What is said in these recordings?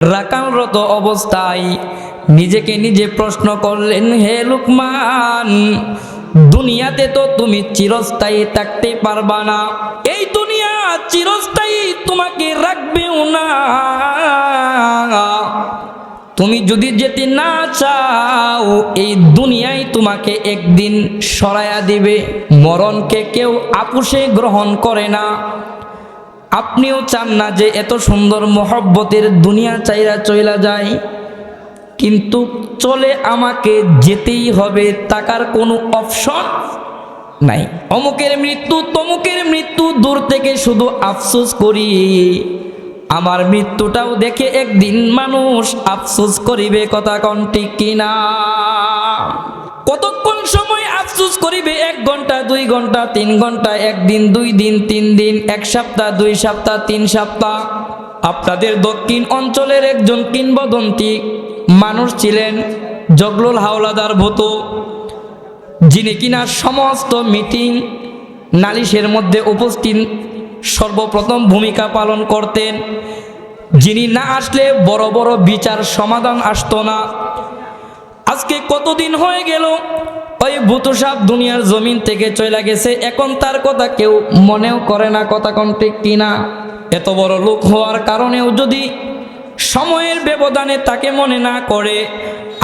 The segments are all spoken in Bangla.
রাকানরত অবস্থায় নিজেকে নিজে প্রশ্ন করলেন, হে লুকমান, দুনিয়াতে তো তুমি চিরস্থায়ী থাকতে পারবা না। এই দুনিয়া চিরস্থায়ী তোমাকে রাখবেও না। তুমি যদি যেতে না চাও, এই দুনিয়ায় তোমাকে একদিন সরায়া দিবে। মরণকে কেউ আপুষে গ্রহণ করে না। আপনিও চান না যে এত সুন্দর মহব্বতের দুনিয়া চাইরা চইলা যায়, কিন্তু চলে আমাকে যেতেই হবে টাকার কোনো অপশন নাই। অমুকের মৃত্যু, তমুকের মৃত্যু, দূর থেকে শুধু আফসোস করি। আমার মৃত্যুটাও দেখে একদিন মানুষ আফসোস করিবে, কথা কন্টি কিনা? কতক্ষণ সময় আফসোস করিবে? এক ঘণ্টা, দুই ঘণ্টা, তিন ঘণ্টা, একদিন, দুই দিন, তিন দিন, এক সপ্তাহ, দুই সপ্তাহ, তিন সপ্তাহ। আপনাদের দক্ষিণ অঞ্চলের একজন কিংবদন্তি মানুষ ছিলেন জগলুল হাওলাদার ভূত। যিনি কিনা সমস্ত মিটিং নালিশের মধ্যে উপস্থিত সর্বপ্রথম ভূমিকা পালন করতেন। যিনি না আসলে বড় বড় বিচার সমাধান আসতো না। আজকে কতদিন হয়ে গেল? ওই ভূতু সাপ দুনিয়ার জমিন থেকে চলে গেছে, এখন তার কথা কেউ মনেও করে না, কথা কোন ঠিক কিনা? এত বড় লোক হওয়ার কারণেও যদি সময়ের ব্যবধানে তাকে মনে না করে,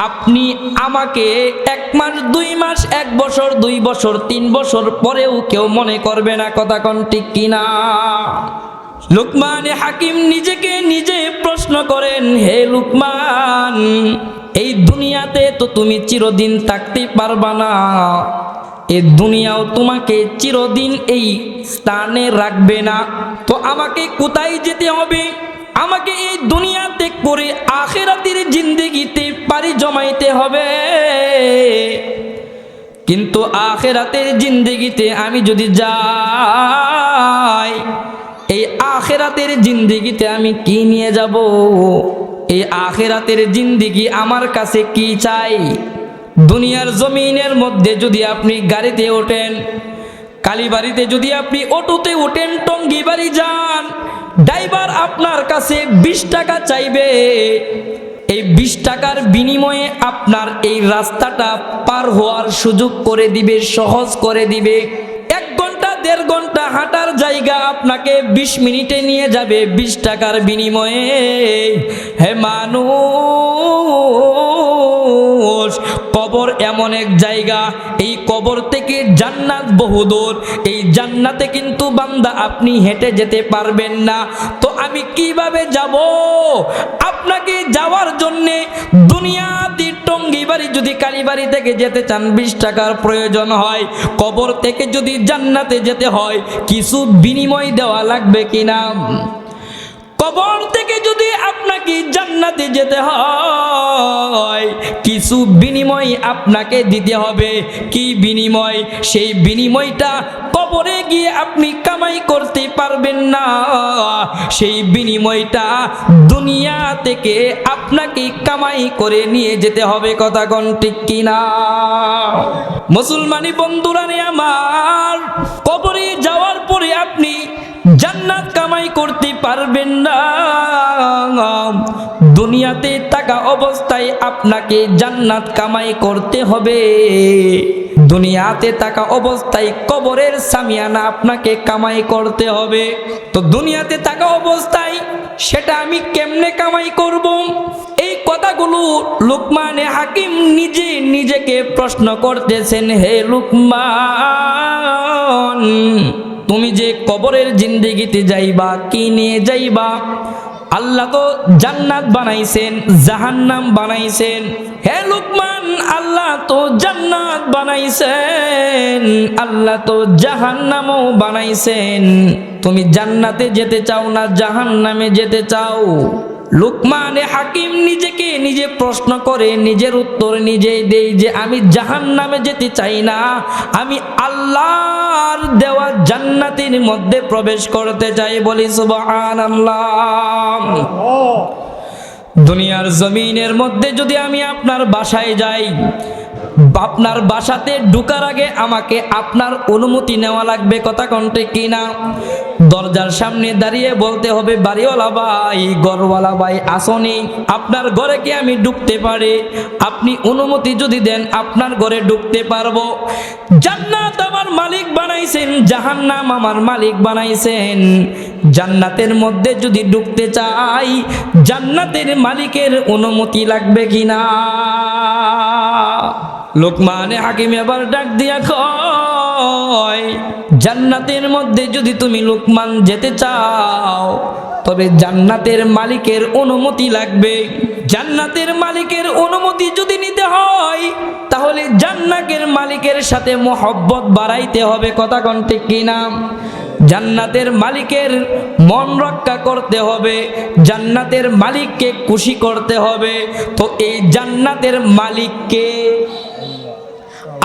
আপনি আমাকে এক মাস, দুই মাস, এক বছর, দুই বছর, তিন বছর পরেও কেউ মনে করবে না, কথা কোন ঠিক কিনা? লুকমানে হাকিম নিজেকে নিজে প্রশ্ন করেন, হে লুকমান এই দুনিয়াতে তো তুমি চিরদিন থাকতে পারবা না। এই দুনিয়াও তোমাকে চিরদিন এই স্থানে রাখবে না। তো আমাকে কোথায় যেতে হবে? আমাকে এই দুনিয়াতে করে আখেরাতের জিন্দেগিতে পারি জমাইতে হবে। কিন্তু আখেরাতের জিন্দেগিতে আমি যদি যাই, এই আখেরাতের জিন্দেগিতে আমি কি নিয়ে যাব? এই আখেরাতের জিন্দেগি আমার কাছে কি চাই? দুনিয়ার জমিনের মধ্যে যদি আপনি গাড়িতে ওঠেন, কালীবাড়িতে যদি আপনি অটোতে ওঠেন, টঙ্গি বাড়ি যান, ড্রাইভার আপনার কাছে বিশ টাকা চাইবে। এই বিশ টাকার বিনিময়ে আপনার এই রাস্তাটা পার হওয়ার সুযোগ করে দিবে, সহজ করে দিবে। এক ঘণ্টা, দেড় ঘণ্টা হাঁটার জায়গা আপনাকে বিশ মিনিটে নিয়ে যাবে, বিশ টাকার বিনিময়ে। হে মানুষ, কবর এমন এক জায়গা, এই কবর থেকে জান্নাত বহুদূর এই জান্নাতে কিন্তু বান্দা আপনি হেঁটে যেতে পারবেন না। তো আমি কীভাবে যাব? আপনাকে যাওয়ার জন্যে কালীবাড়ি থেকে যেতে চান, বিশ টাকার প্রয়োজন হয়। কবর থেকে যদি জান্নাতে যেতে হয়, কিছু বিনিময় দেওয়া লাগবে কিনা? কবর থেকে যদি আপনাকে জান্নাতে যেতে হয়, কিছু বিনিময় আপনাকে দিতে হবে। কি বিনিময়? সেই বিনিময়টা কবরে গিয়ে আপনি কামাই করতে পারবেন না। সেই বিনিময়টা দুনিয়া থেকে আপনাকে কামাই করে নিয়ে যেতে হবে। কথা কোন ঠিক কিনা? মুসলমানি বন্ধুরা রে আমার, কবরে যাওয়ার পরে আপনি জান্নাত কামাই করতে পারবেন না। দুনিয়াতে থাকা অবস্থায় আপনাকে জান্নাত কামাই করতে হবে। দুনিয়াতে থাকা অবস্থায় কবরের সামিয়ানা আপনাকে কামাই করতে হবে। তো দুনিয়াতে থাকা অবস্থায় সেটা আমি কেমনে কামাই করব? এই কথাগুলো লুকমানে হাকিম নিজে নিজেকে প্রশ্ন করতেছেন, হে লুকমান তুমি যে কবরের জিন্দিগিতে যাইবা, কি নিয়ে যাইবা? আল্লাহ তো জান্নাত বানাইছেন, জাহান্নাম বানাইছেন। হে লুকমান, আল্লাহ তো জান্নাত বানাইছেন, আল্লাহ তো জাহান্নামও বানাইছেন। তুমি জান্নাতে যেতে চাও না, জাহান্নামে যেতে চাও? লুকমানে হাকিম নিজেকে নিজে প্রশ্ন করে নিজের উত্তর নিজেই দেই যে আমি জাহান নামে যেতে চাই না। আমি আল্লাহর দেওয়া জান্নাতের মধ্যে প্রবেশ করতে চাই বলি সুবহান আল্লাহ। দুনিয়ার জমিনের মধ্যে যদি আমি আপনার বাসায় যাই আপনার বাসাতে ঢুকার আগে আমাকে আপনার অনুমতি নেওয়া লাগবে, কথা কণ্ঠে কিনা দরজার সামনে দাঁড়িয়ে বলতে হবে, বাড়িওয়ালা ভাই, ঘরওয়ালা ভাই, আসনি। আপনার ঘরে কি আমি ঢুকতে পারি? আপনি অনুমতি যদি দেন, আপনার ঘরে ঢুকতে পারব। জান্নাত আমার মালিক বানাইছেন, জাহান্নাম আমার মালিক বানাইছেন। জান্নাতের মধ্যে যদি ঢুকতে চাই, জান্নাতের মালিকের অনুমতি লাগবে কিনা লোকমানে হাকিম এবার ডাক দিয়া কয়, জান্নাতের মধ্যে যদি তুমি লোকমান যেতে চাও, তবে জান্নাতের মালিকের অনুমতি লাগবে। জান্নাতের মালিকের অনুমতি যদি নিতে হয়, তাহলে জান্নাতের মালিকের সাথে মোহব্বত বাড়াইতে হবে। কথা কণ্ঠে কিনা জান্নাতের মালিকের মন রক্ষা করতে হবে, জান্নাতের মালিককে খুশি করতে হবে। তো এই জান্নাতের মালিককে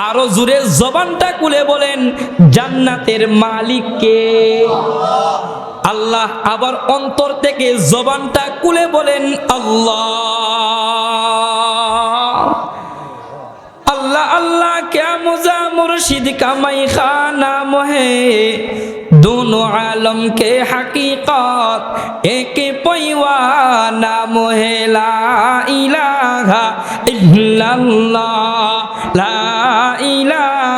আরো জুড়ে জবানটা খুলে বলেন জান্নাতের মালিককে আল্লাহ আবার অন্তর থেকে জবানটা খুলে বলেন আল্লাহ अल्लाह अल्लाह क्या मुजा मुर्शिद का मई खाना मोहे दोनों आलम के हकीकत एक पैवाना मोहे ला इलाहा इल्लल्लाह ला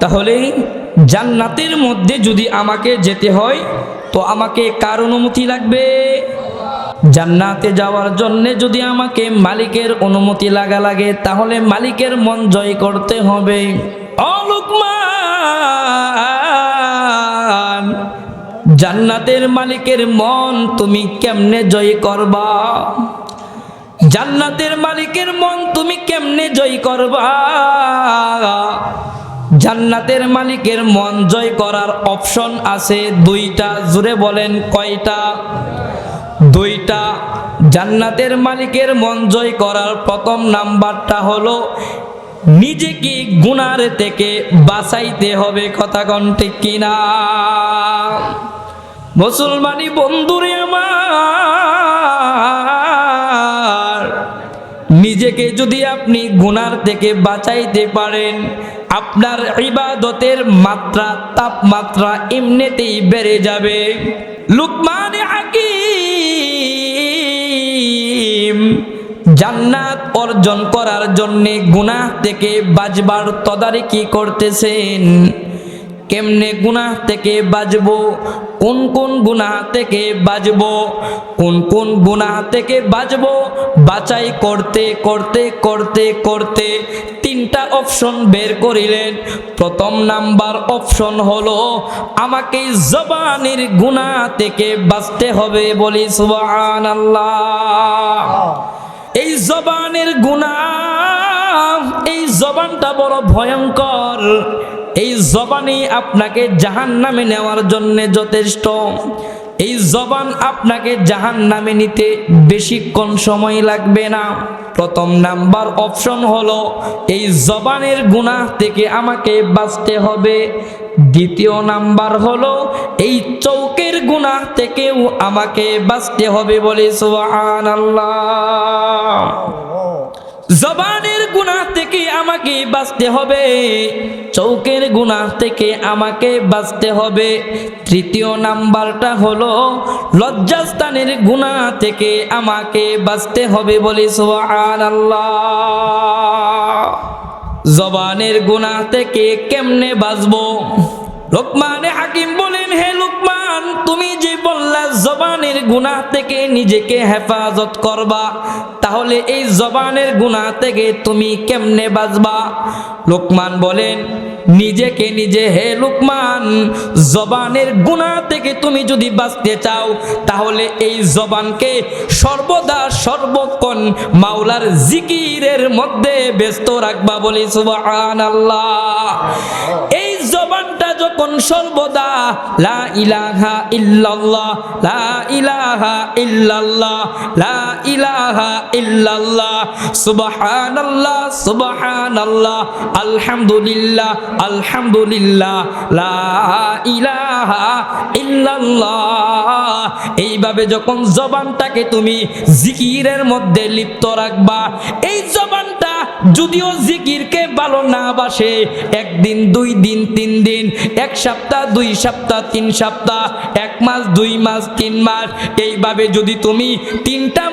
তাহলে জান্নাতের মধ্যে যদি আমাকে যেতে হয়, তো আমাকে কার অনুমতি লাগবে? জান্নাতে যাওয়ার জন্য যদি আমাকে মালিকের অনুমতি লাগা লাগে, তাহলে মালিকের মন জয় করতে হবে। জান্নাতের মালিকের মন তুমি কেমনে জয় করবা? জান্নাতের মালিকের মন তুমি কেমনে জয় করবা? জান্নাতের মালিকের মন জয় করার অপশন আছে দুইটা, জুড়ে বলেন কয়টা? দুইটা, জান্নাতের মালিকের মন জয় করার প্রথম নাম্বারটা হলো নিজেকে গুনার থেকে বাঁচাইতে হবে, কথা কণ্ঠে কিনা? মুসলমানি বন্ধুরে আমার, নিজেকে যদি আপনি গুনার থেকে বাঁচাইতে পারেন, আপনার ইবাদতের মাত্রা, তাপমাত্রা এমনিতেই বেড়ে যাবে। লুকমান হাকিম জান্নাত অর্জন করার জন্যে গুনাহ থেকে বাজবার তদারকি করতেছেন। কেমনে গুনাহ থেকে বাজব কোন কোন গুনাহ থেকে বাজব কোন কোন গুনাহ থেকে বাজবো বাছাই করতে করতে করতে করতে তিনটা অপশন বের করিলেন। প্রথম নাম্বার অপশন হলো, আমাকে জবানের গুনাহ থেকে বাঁচতে হবে বলি সুবহানাল্লাহ। এই জবানের গুণা, এই জবানটা বড় ভয়ঙ্কর। এই জবানই আপনাকে জাহান নামে নেওয়ার জন্য যথেষ্ট। এই জবান আপনাকে জাহান নামে নিতে বেশিক্ষণ সময় লাগবে না। প্রথম নাম্বার অপশন হলো, এই জবানের গুনাহ থেকে আমাকে বাঁচতে হবে। দ্বিতীয় নাম্বার হলো, এই চৌকের গুনাহ থেকেও আমাকে বাঁচতে হবে বলে সুবহানাল্লাহ। জবানের গুনাহ থেকে আমাকে বাঁচতে হবে, চৌকের গুনাহ থেকে আমাকে বাঁচতে হবে। তৃতীয় নাম্বারটা হলো, লজ্জাস্থানের গুনাহ থেকে আমাকে বাঁচতে হবে বলে সুবহানাল্লাহ। জবানের গুনাহ থেকে কেমনে বাঁচবো? লোকমানে হাকিম বলেন, হে লোকমান, তুমি যে বললা জবান জবানের গুনাহ থেকে নিজেকে হেফাজত করবা। তাহলে এই জবানের গুনাহ থেকে তুমি কেমনে বাঁচবা? লোকমান বলেন, নিজেকে নিজে হে লোকমান, জবানের গুনাহ থেকে তুমি যদি বাঁচতে চাও, তাহলে এই জবানকে সর্বদা সর্বক্ষণ মাওলার জিকিরের মধ্যে ব্যস্ত রাখবা বলি এই জবানটা যখন সর্বদা, লা ইলাহা ইল্লাল্লাহ, লা ইলাহা ইল্লাল্লাহ, লা ইলাহা ইল্লাল্লাহ, সুবহানাল্লাহ সুবহানাল্লাহ, আলহামদুলিল্লাহ আলহামদুলিল্লাহ, লা ইলাহা ইল্লাল্লাহ। এইভাবে যখন জবানটাকে তুমি জিকিরের মধ্যে লিপ্ত রাখবা, এই জবানটা যদিও জিকিরকে ভালো না বাসে, একদিন, দুই দিন, তিন দিন, এক সপ্তাহ, দুই সপ্তাহ, তিন সপ্তাহ, এক মাস, দুই মাস, তিন মাস, এইভাবে যদি তুমি তিনটা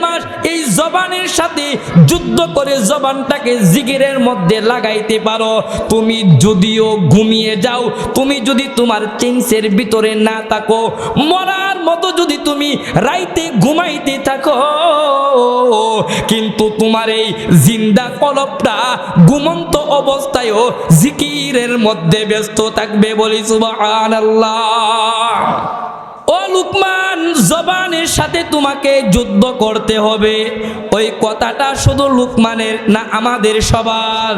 জবানের সাথে যুদ্ধ করে জবানটাকে জিকিরের মধ্যে লাগাইতে পারো। তুমি যদিও ঘুমিয়ে যাও, তুমি যদি তোমার চেঞ্সের ভিতরে না থাকো, মরার মতো যদি তুমি রাইতে ঘুমাইতে থাকো, কিন্তু তোমার এই জিন্দা কলপটা ঘুমন্ত অবস্থায়ও জিকিরের মধ্যে ব্যস্ত থাকবে বলি সুবহানাল্লাহ। লুকমান, জবানের সাথে তোমাকে যুদ্ধ করতে হবে। ওই কথাটা শুধু লুকমানের না আমাদের সবার।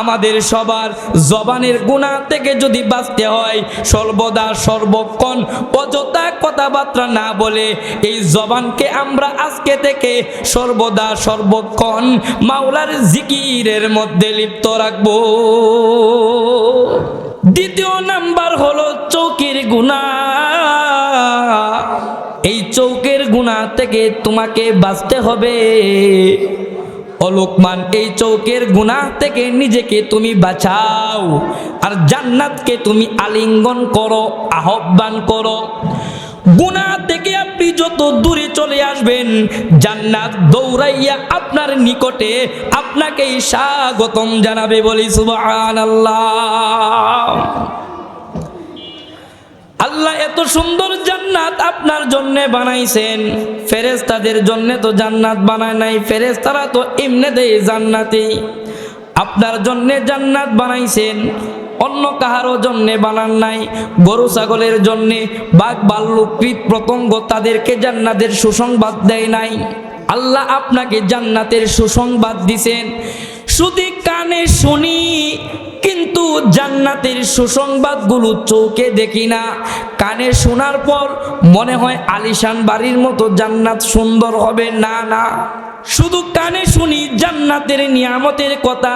আমাদের সবার জবানের গুণা থেকে যদি বাঁচতে হয়, সর্বদা সর্বক্ষণ অযথা কথাবার্তা না বলে এই জবানকে আমরা আজকে থেকে সর্বদা সর্বক্ষণ মাওলার জিকিরের মধ্যে লিপ্ত রাখব। দ্বিতীয় নাম্বার হলো চৌকির গুণা। এই চৌকের গুণা থেকে তোমাকে বাঁচতে হবে। অলোকমান এই চৌকের গুণা থেকে নিজেকে তুমি বাঁচাও। আর জান্নাতকে তুমি আলিঙ্গন করো, আহ্বান করো। গুনাহ থেকে আপনি যত দূরে চলে আসবেন, জান্নাত দৌড়াইয়া আপনার নিকটে আপনাকে স্বাগতম জানাবে বলি সুবহানাল্লাহ। আল্লাহ এত সুন্দর জান্নাত আপনার জন্য বানাইছেন ফেরেস্তাদের জন্য তো জান্নাত বানায় নাই ফেরেস্তারা তো এমনিতেই জান্নাতি। আপনার জন্য জান্নাত বানাইছেন অন্য কাহারও জন্যে বানান নাই। গরু ছাগলের জন্যে বাঘ, বাল্লুক কীট প্রতঙ্গ তাদেরকে জান্নাতের সুসংবাদ দেয় নাই। আল্লাহ আপনাকে জান্নাতের সুসংবাদ দিছেন। শুধু কানে শুনি, কিন্তু জান্নাতের সুসংবাদগুলো চোখে দেখি না। কানে শোনার পর মনে হয় আলিশান বাড়ির মতো জান্নাত সুন্দর হবে, না না। শুধু কানে শুনি জান্নাতের নিয়ামতের কথা,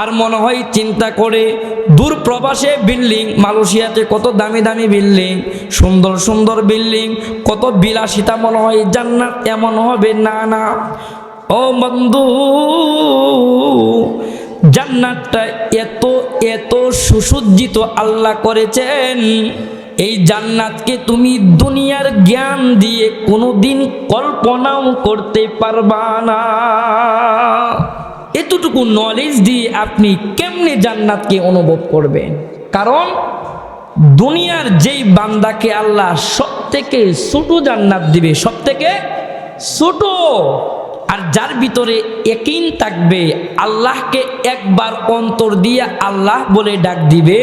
আর মনে হয় চিন্তা করে দূর প্রবাসে বিল্ডিং, মালয়েশিয়াতে কত দামি দামি বিল্ডিং, সুন্দর সুন্দর বিল্ডিং, কত বিলাসিতা মনে হয় জান্নাত এমন হবে? না না। ও বন্ধু, জান্নাতটা এত এত সুসজ্জিত আল্লাহ করেছেন। এই জান্নাতকে তুমি দুনিয়ার জ্ঞান দিয়ে কোনোদিন কল্পনাও করতে পারবা না। এতটুকু নলেজ দিয়ে আপনি কেমনে জান্নাতকে অনুভব করবেন? কারণ দুনিয়ার যেই বান্দাকে আল্লাহ সব থেকে ছোট জান্নাত দিবে সব থেকে ছোট, আর যার ভিতরে একিন থাকবে, আল্লাহকে একবার অন্তর দিয়ে আল্লাহ বলে ডাক দিবে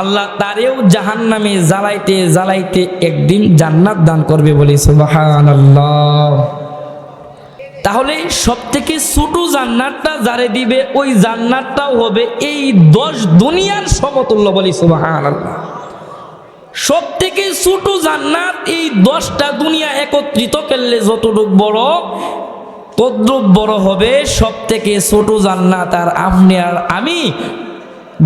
আল্লাহ তারেও জাহান নামে জ্বালাইতে জ্বালাইতে একদিন জান্নাত দান করবে বলে সুবাহান তাহলে সব থেকে ছোট জান্নাতটা যারে দিবে, ওই জান্নাতটাও হবে এই দশ দুনিয়ার সমতুল্য বলি সুবাহান আল্লাহ সব থেকে ছোট জান্নাত এই দশটা দুনিয়া একত্রিত করলে যতটুক বড় তদ্রুপ বড় হবে সব থেকে ছোট জান্নাত। আর আপনি আর আমি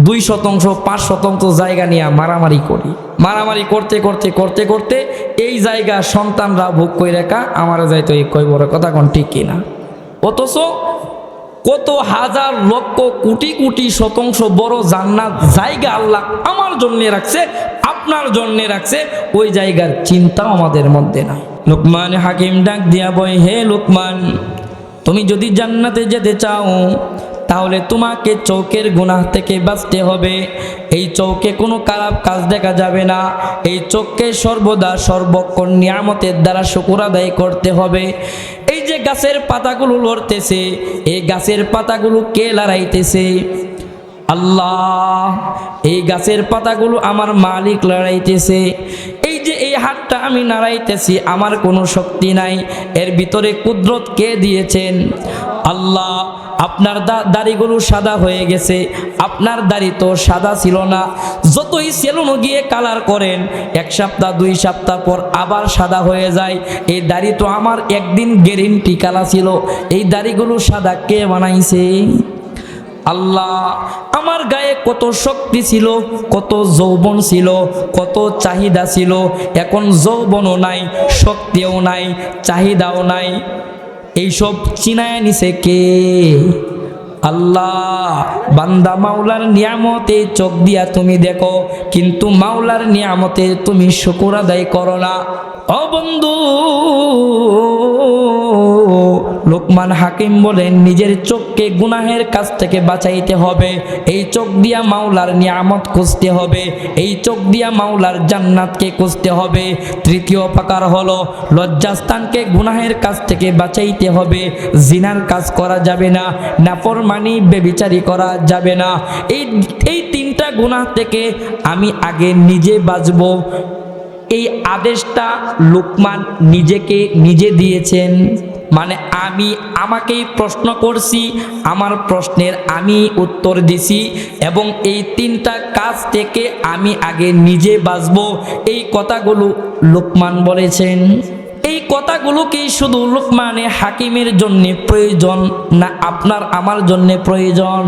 দুই শতাংশ, পাঁচ শতাংশ জায়গা নিয়ে মারামারি করি। মারামারি করতে করতে করতে করতে এই জায়গা সন্তানরা ভোগ করে রেখা আমার যাইতো এই কই বড় কথা কোন ঠিক কিনা? অথচ কত হাজার লক্ষ, কোটি কোটি শতাংশ বড় জান্নাত জায়গা আল্লাহ আমার জন্যে রাখছে, আপনার জন্যে রাখছে, ওই জায়গার চিন্তা আমাদের মধ্যে নাই। লোকমান হাকিম ডাক দিয়া বই হে লোকমান, তুমি যদি জান্নাতে যেতে চাও তাহলে তোমাকে চৌকের গুনাহ থেকে বাঁচতে হবে। এই চৌকে কোনো খারাপ কাজ দেখা যাবে না। এই চোখকে সর্বদা সর্বক্ষণ নিয়ামতের দ্বারা শুকুর আদায় করতে হবে। এই যে গাছের পাতাগুলো লড়তেছে, এই গাছের পাতাগুলো কে লড়াইতেছে? আল্লাহ, এই গাছের পাতাগুলো আমার মালিক লড়াইতেছে। এই হাতটা আমি নাড়াইতেছি, আমার কোনো শক্তি নাই। এর ভিতরে কুদরত কে দিয়েছেন? আল্লাহ, আপনার দাড়িগুলো সাদা হয়ে গেছে। আপনার দাড়ি তো সাদা ছিল না। যতই সেলুনো গিয়ে কালার করেন, এক সপ্তাহ, দুই সপ্তাহ পর আবার সাদা হয়ে যায়। এই দাড়ি তো আমার একদিন গ্যারেন্টি কালা ছিল। এই দাড়িগুলো সাদা কে বানাইছে? আল্লাহ, আমার গায়ে কত শক্তি ছিল, কত যৌবন ছিল, কত চাহিদা ছিল, এখন যৌবনও নাই, শক্তিও নাই, চাহিদাও নাই। এইসব চিনায় নিছে কে? আল্লাহ, বান্দা মাওলার নিয়ামতে চোখ দিয়া তুমি দেখো, কিন্তু মাওলার নিয়ামতে তুমি শুকুর আদায় করো না। ও বন্ধু লোকমান হাকিম বলেন, নিজের চোখকে গুনাহের কাছ থেকে বাঁচাইতে হবে। এই চোখ দিয়া মাওলার নিয়ামত খুঁজতে হবে। এই চোখ দিয়া মাওলার জান্নাতকে খুঁজতে হবে। তৃতীয় প্রকার হলো, লজ্জাস্থানকে গুনাহের কাছ থেকে বাঁচাইতে হবে। জিনার কাজ করা যাবে না, নাফরমানি, বেবিচারি করা যাবে না। এই এই তিনটা গুনাহ থেকে আমি আগে নিজে বাঁচবো। এই আদেশটা লোকমান নিজেকে নিজে দিয়েছেন। মানে আমি আমাকেই প্রশ্ন করছি, আমার প্রশ্নের আমি উত্তর দিছি এবং এই তিনটা কাজ থেকে আমি আগে নিজে বাঁচব। এই কথাগুলো লোকমান বলেছেন। এই কথাগুলো কি শুধু লোকমানে হাকিমের জন্যে প্রয়োজন না, আপনার, আমার জন্যে প্রয়োজন।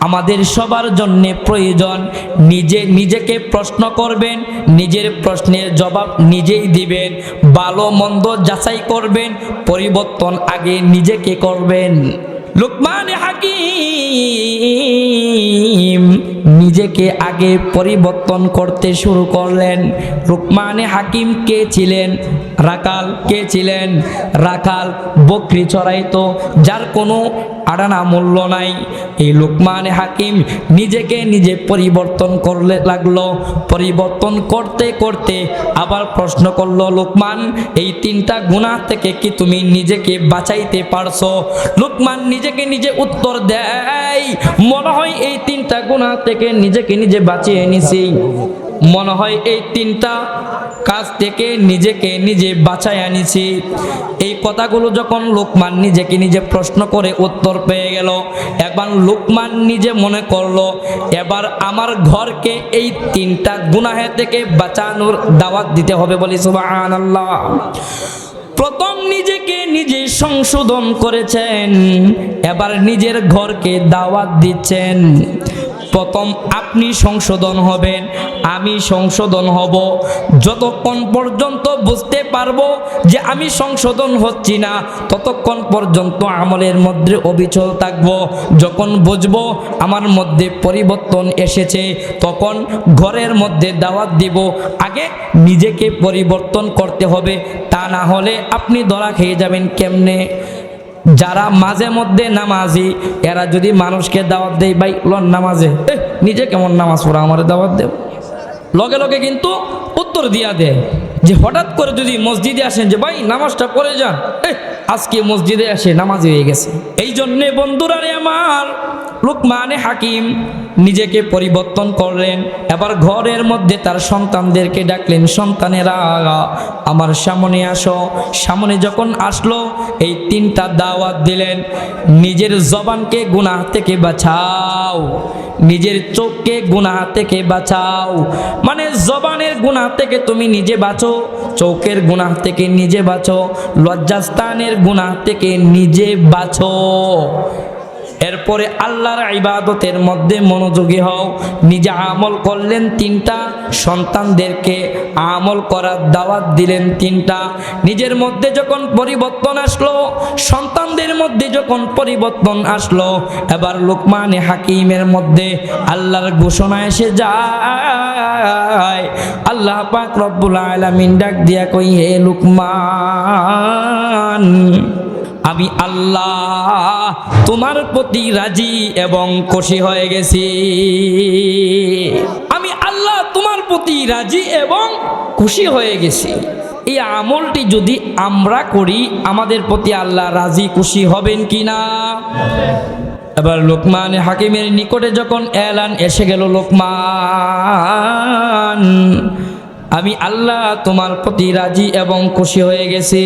আমাদের সবার জন্য প্রয়োজন। নিজে, নিজেকে প্রশ্ন করবেন, নিজের প্রশ্নের জবাব নিজেই দিবেন। ভালো মন্দ যাচাই করবেন, পরিবর্তন আগে নিজেকে করবেন। লুকমান হাকিম নিজেকে আগে পরিবর্তন করতে শুরু করলেন। রুকমানে হাকিম কে ছিলেন? রাকাল কে ছিলেন? রাখাল বকরি চড়াইতো, যার কোনো আড়ানা মূল্য নাই। এই লোকমানে হাকিম নিজেকে নিজে পরিবর্তন করলে লাগল। পরিবর্তন করতে করতে আবার প্রশ্ন করল লোকমান এই তিনটা গুণা থেকে কি তুমি নিজেকে বাঁচাইতে পারছ? লোকমান নিজেকে নিজে উত্তর দেয়, মনে হয় এই তিনটা গুণা থেকে নিজেকে নিজে বাঁচিয়ে নিছি। মনে হয় এই তিনটা কাজ থেকে নিজেকে নিজে বাঁচায় আনিছি এই কথাগুলো যখন লোকমান নিজেকে নিজে প্রশ্ন করে উত্তর পেয়ে গেল, একবার লোকমান নিজে মনে করল, এবার আমার ঘরকে এই তিনটা গুনাহে থেকে বাঁচানোর দাওয়াত দিতে হবে বলি সুবাহ প্রথম নিজেকে নিজে সংশোধন করেছেন, এবার নিজের ঘরকে দাওয়াত দিচ্ছেন। প্রথম আপনি সংশোধন হবেন, আমি সংশোধন হব। যতক্ষণ পর্যন্ত বুঝতে পারব যে আমি সংশোধন হচ্ছি না, ততক্ষণ পর্যন্ত আমলের মধ্যে অবিচল থাকব। যখন বুঝব আমার মধ্যে পরিবর্তন এসেছে, তখন ঘরের মধ্যে দাওয়াত দিব। আগে নিজেকে পরিবর্তন করতে হবে, তা না হলে আপনি ধরা খেয়ে যাবেন কেমনে? যারা মাঝে মধ্যে নামাজি, এরা যদি মানুষকে দাওয়াত দেয়, ভাই, লন নামাজে। নিজে কেমন নামাজ পড়া, আমার দাওয়াত দেব লগে লগে কিন্তু উত্তর দিয়া দেয় যে, হঠাৎ করে যদি মসজিদে আসেন যে, ভাই, নামাজটা পড়ে যান। আজকে মসজিদে আসে নামাজ হয়ে গেছে। এই জন্যে বন্ধুরা রে আমার লোকমানে হাকিম নিজেকে পরিবর্তন করলেন। এবার ঘরের মধ্যে তার সন্তানদেরকে ডাকলেন, সন্তানেরা, আমার সামনে আসো। সামনে যখন আসলো, এই তিনটা দাওয়াত দিলেন, নিজের জবানকে গুনাহ থেকে বাঁচাও, নিজের চোখকে গুনাহ থেকে বাঁচাও। মানে জবানের গুনাহ থেকে তুমি নিজে বাঁচো, চোখের গুনাহ থেকে নিজে বাঁচো, লজ্জাস্থানের গুনাহ থেকে নিজে বাঁচো। এরপরে আল্লাহর ইবাদতের মধ্যে মনোযোগী হও। নিজে আমল করলেন তিনটা, সন্তানদেরকে আমল করার দাওয়াত দিলেন তিনটা। নিজের মধ্যে যখন পরিবর্তন আসলো, সন্তানদের মধ্যে যখন পরিবর্তন আসলো, এবার লোকমানে হাকিমের মধ্যে আল্লাহর ঘোষণা এসে যায়। আল্লাহ পাক রব্বুল আলামিন ডাক দিয়া কই হে লুকমান আমি আল্লাহ তোমার প্রতি রাজি এবং খুশি হয়ে গেছি। আমি আল্লাহ তোমার প্রতি রাজি এবং খুশি হয়ে গেছি। এই আমলটি যদি আমরা করি, আমাদের প্রতি আল্লাহ রাজি খুশি হবেন কি না এবার লোকমান হাকিমের নিকটে যখন এলান এসে গেল, লোকমান, আমি আল্লাহ তোমার প্রতি রাজি এবং খুশি হয়ে গেছি।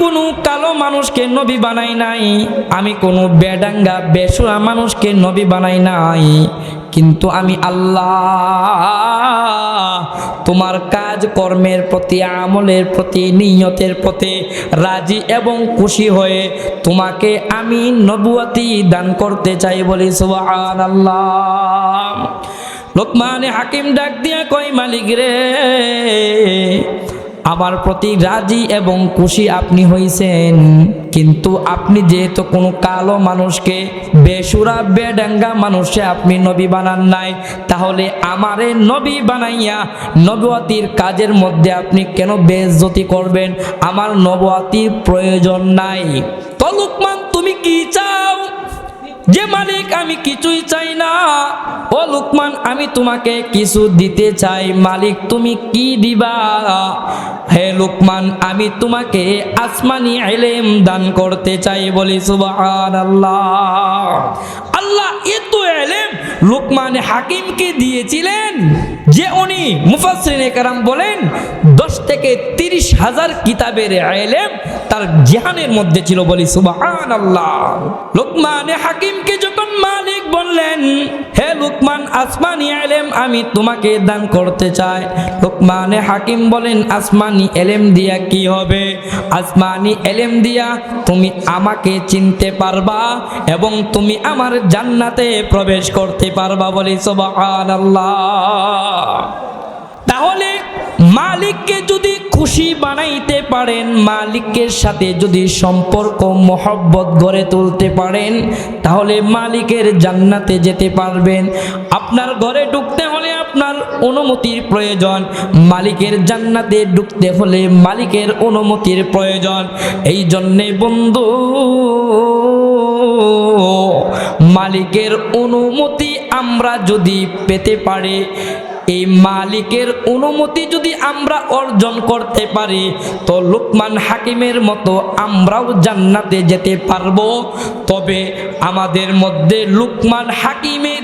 কোনো কালো মানুষকে নবী বানাই নাই। আমি কোনো বেডাঙ্গা, বেসুরা মানুষকে নবী বানাই নাই। কিন্তু আমি আল্লাহ তোমার কাজ কর্মের প্রতি, আমলের প্রতি, নিয়তের প্রতি রাজি এবং খুশি হয়ে তোমাকে আমি নবুয়াতি দান করতে চাই বলি, সুবহানাল্লাহ। লোকমানে হাকিম ডাক দিয়া কয়, মালিক রে আমার প্রতি রাজি এবং খুশি আপনি হইছেন। কিন্তু আপনি যেহেতু কোনো কালো মানুষকে, বেসুরা, বেডাঙ্গা মানুষে আপনি নবী বানান নাই, তাহলে আমারে নবী বানাইয়া নবুয়াতির কাজের মধ্যে আপনি কেন বেজতি করবেন? আমার নবুয়াতির প্রয়োজন নাই। তো লুকমান, তুমি কি চাও? যে মালিক, আমি কিছুই চাই না। ও লুকমান, আমি তোমাকে কিছু দিতে চাই। মালিক, তুমি কি দিবা? হে লুকমান, আমি তোমাকে আসমানি আইলেম দান করতে চাই বলি সুবাহ আল্লাহ আল্লাহ এত এলেম লুকমান হাকিমকে দিয়েছিলেন যে উনি মুফাসরিন একরাম বলেন, দশ থেকে তিরিশ হাজার কিতাবের এলেম তার জেহানের মধ্যে ছিল বলি সুবাহ আল্লাহ লুকমান হাকিমকে যখন মালিক বললেন, হে লুকমান, আসমানি এলেম আমি তোমাকে দান করতে চাই। লোকমানে হাকিম বলেন, আসমানি এলেম দিয়া কি হবে? আসমানি এলেম দিয়া তুমি আমাকে চিনতে পারবা এবং তুমি আমার জান্নাতে প্রবেশ করতে পারবা বলি আল্লাহ তাহলে মালিককে যদি খুশি বানাইতে পারেন, মালিকের সাথে যদি সম্পর্ক, মহব্বত গড়ে তুলতে পারেন, তাহলে মালিকের জান্নাতে যেতে পারবেন। আপনার ঘরে ঢুকতে হলে আপনার অনুমতির প্রয়োজন, মালিকের জান্নাতে ঢুকতে হলে মালিকের অনুমতির প্রয়োজন। এই জন্যে বন্ধু, মালিকের অনুমতি আমরা যদি পেতে পারি এই মালিকের অনুমতি যদি আমরা অর্জন করতে পারি, তো লুকমান হাকিমের মতো আমরাও জান্নাতে যেতে পারব। তবে আমাদের মধ্যে লুকমান হাকিমের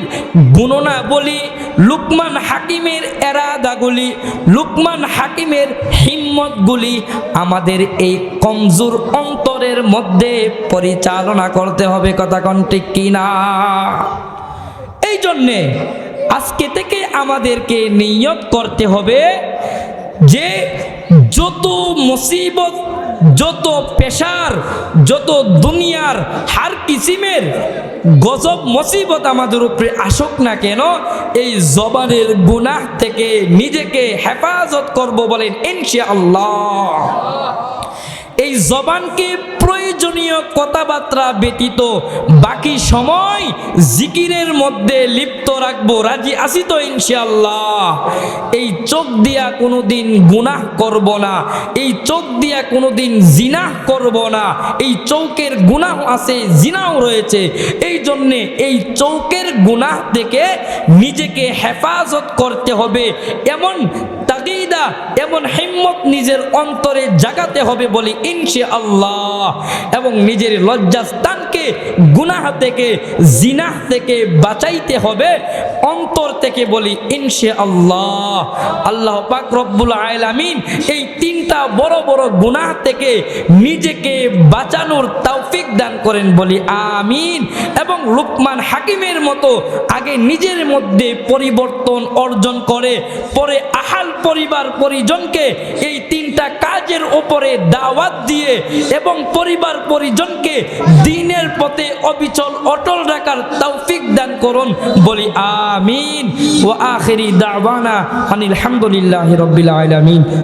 গুণনা বলি লুকমান হাকিমের এরাদাগুলি, লুকমান হাকিমের হিম্মতগুলি আমাদের এই কমজোর অন্তরের মধ্যে পরিচালনা করতে হবে। কথা ঠিক কিনা? এই জন্যে আজকে থেকে আমাদেরকে নিয়ত করতে হবে যে যত মুসিবত, যত পেশার, যত দুনিয়ার হার কিসিমের গজব, মুসিবত আমাদের উপরে আসুক না কেন, এই জবানের গুনাহ থেকে নিজেকে হেফাজত করব বলেন ইনশাআল্লাহ। এই জবানকে প্রয়োজনীয় কথাবার্তা ব্যতীত বাকি সময় জিকিরের মধ্যে লিপ্ত রাখব। রাজি আসি তো ইনশাল্লাহ এই চোখ দিয়া কোনোদিন গুনাহ করব না, এই চোখ দিয়া কোনোদিন জিনাহ করব না, এই চৌকের গুনাহ আছে, জিনাও রয়েছে। এই জন্যে এই চৌকের গুনাহ থেকে নিজেকে হেফাজত করতে হবে। এমন তাগিদা, এমন হিম্মত নিজের অন্তরে জাগাতে হবে বলি ইনশে আল্লাহ এবং নিজের লজ্জাস্থানকে, গুনাহ থেকে, জিনাহ থেকে বাঁচাইতে হবে। অন্তর থেকে বলি ইনশে আল্লাহ আল্লাহ পাক রব্বুল আলামিন এই তিনটা বড় বড় গুনাহ থেকে নিজেকে বাঁচানোর তৌফিক দান করেন বলি, আমিন। এবং লুকমান হাকিমের মতো আগে নিজের মধ্যে পরিবর্তন অর্জন করে, পরে আহাল পরিবার পরিজনকে এই তিনটা কাজের ওপরে দাওয়াত দিয়ে এবং পরিবার পরিজনকে দিনের পথে অবিচল, অটল রাখার তৌফিক দান করুন। বলি আমিন। ও আখেরি দাওয়ানা আনিল হামদুলিল্লাহ আলামিন।